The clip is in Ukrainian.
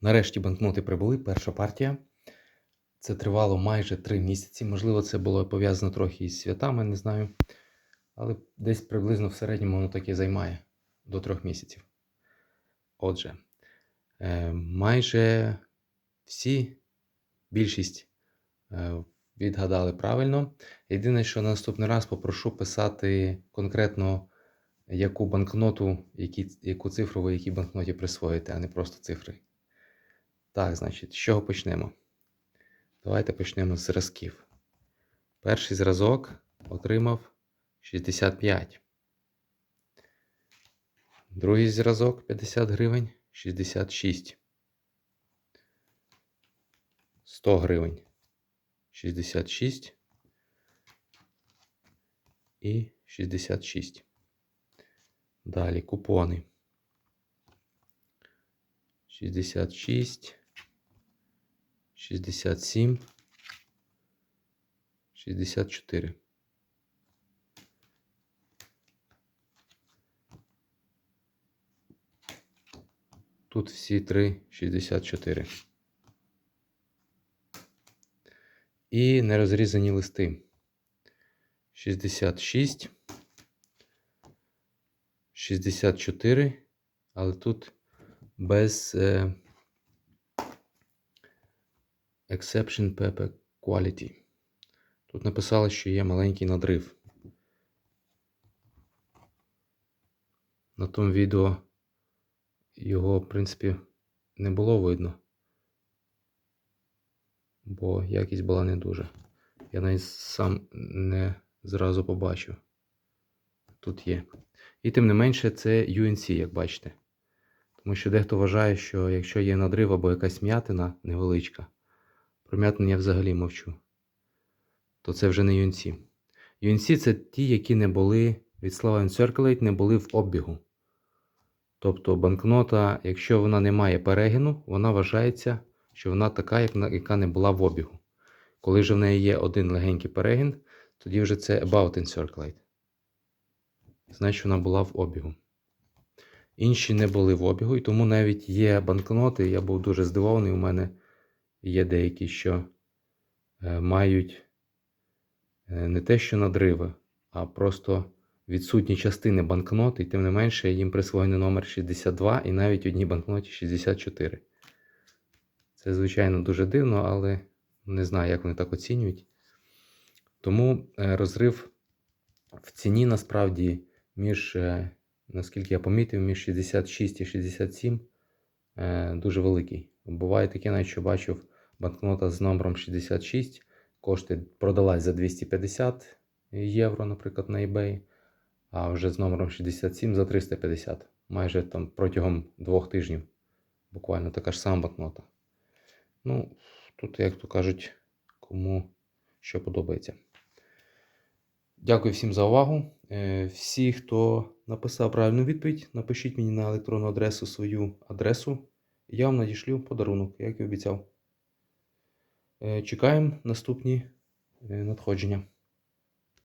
Нарешті банкноти прибули, перша партія. Це тривало майже три місяці. Можливо, це було пов'язано трохи із святами, не знаю. Але десь приблизно в середньому воно таки займає до трьох місяців. Отже, е, майже всі, більшість е, відгадали правильно. Єдине, що на наступний раз попрошу писати конкретно, яку банкноту, які, яку цифру ви якій банкноті присвоїте, а не просто цифри. Так, значить, з чого почнемо? Давайте почнемо з зразків. Перший зразок отримав 65. Другий зразок 50 гривень 66. 100 гривень 66 і 66. Далі купони. 66, 67, 64. Тут всі три 64. І нерозрізані листи. 66, 64, але тут без е, exception paper quality. Тут написали, що є маленький надрив. На тому відео його, в принципі, не було видно, бо якість була не дуже. Я навіть сам не зразу побачив. Тут є. І тим не менше, це UNC, як бачите. Тому що дехто вважає, що якщо є надрив або якась м'ятина невеличка, про м'ятину я взагалі мовчу, то це вже не UNC. UNC це ті, які не були від слова Encirculate, не були в обігу. Тобто банкнота, якщо вона не має перегину, вона вважається, що вона така, яка не була в обігу. Коли ж в неї є один легенький перегін, тоді вже це About Encirculate. Значить, вона була в обігу. Інші не були в обігу, і тому навіть є банкноти. Я був дуже здивований. У мене є деякі, що е, мають е, не те, що надриви, а просто відсутні частини банкноти, і тим не менше їм присвоєний номер 62 і навіть одній банкноті 64. Це, звичайно, дуже дивно, але не знаю, як вони так оцінюють. Тому е, розрив в ціні насправді між, наскільки я помітив, між 66 і 67 е, дуже великий. Буває таке, навіть що бачив банкнота з номером 66, коштує продалась за 250 євро, наприклад, на eBay, а вже з номером 67 за 350. Майже там протягом двох тижнів. Буквально така ж сама банкнота. Ну, тут, як то кажуть, кому що подобається. Дякую всім за увагу. Е, Всі, хто написав правильну відповідь, напишіть мені на електронну адресу свою адресу. Я вам надішлю подарунок, як і обіцяв. Е, Чекаємо наступні е, надходження.